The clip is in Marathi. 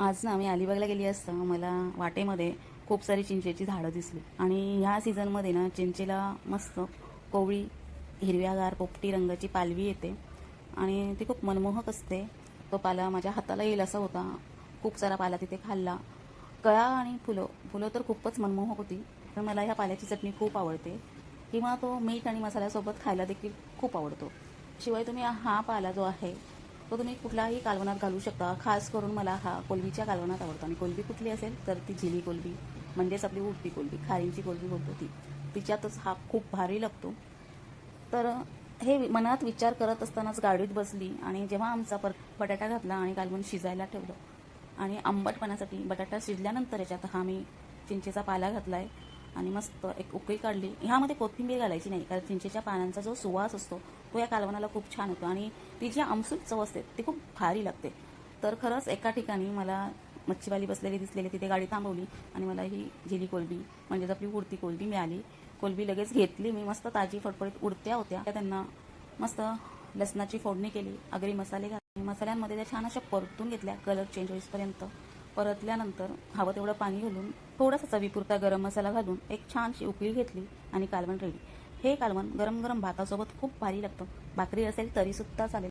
आज ना मी अलिबागला गेली असता मला वाटेमध्ये खूप सारी चिंचेची झाडं दिसली. आणि ह्या सीझनमध्ये ना चिंचेला मस्त कोवळी हिरव्यागार पोपटी रंगाची पालवी येते. आणि ती खूप मनमोहक असते. तो पाला माझ्या हाताला येईल असा होता. खूप सारा पाला तिथे खाल्ला. कळा आणि फुलं. फुलं तर खूपच मनमोहक होती. तर मला ह्या पाल्याची चटणी खूप आवडते. किंवा तो मीठ आणि मसाल्यासोबत खायला देखील खूप आवडतो. शिवाय तुम्ही हा पाला जो आहे तो तुम्ही कुठलाही कालवनात घालू शकता. खास करून मला हा कोलबीच्या कालवनात आवडतो. आणि कोलबी कुठली असेल तर ती झिली कोलबी म्हणजेच आपली उडती कोलबी खारींची कोलबी बोलतो ती. तिच्यातच हा खूप भारी लागतो. तर हे मनात विचार करत असतानाच गाडीत बसली आणि जेव्हा आमचा पर बटाटा घातला आणि कालवण शिजायला ठेवलं. आणि आंबटपणासाठी बटाटा शिजल्यानंतर याच्यात हा मी चिंचेचा पाला घातला आहे आणि मस्त एक उकळी काढली. ह्यामध्ये कोथिंबीर घालायची नाही कारण चिंचेच्या पानांचा जो सुवास असतो तो या कालवणाला खूप छान होतो. आणि ती जी आमसूल चव असते ती खूप भारी लागते. तर खरंच एका ठिकाणी मला मच्छीवाली बसलेली दिसलेली तिथे गाडी थांबवली आणि मला ही जिली कोलबी म्हणजेच आपली उडती कोलबी मिळाली. कोलबी लगेच घेतली. मी मस्त ताजी फडफडीत उडत्या होत्या. त्या त्यांना मस्त लसणाची फोडणी केली आगरी मसाले घातले. मसाल्यांमध्ये त्या छान अशा परतून घेतल्या कलर चेंज होईपर्यंत परतल्यानंतर हवं तेवढं पाणी घालून थोडासा चवीपुरता गरम मसाला घालून एक छानशी उकळी घेतली आणि कालवण रेडी. हे कालवण गरम गरम भातासोबत खूप भारी लागतं. भाकरी असेल तरीसुद्धा चालेल.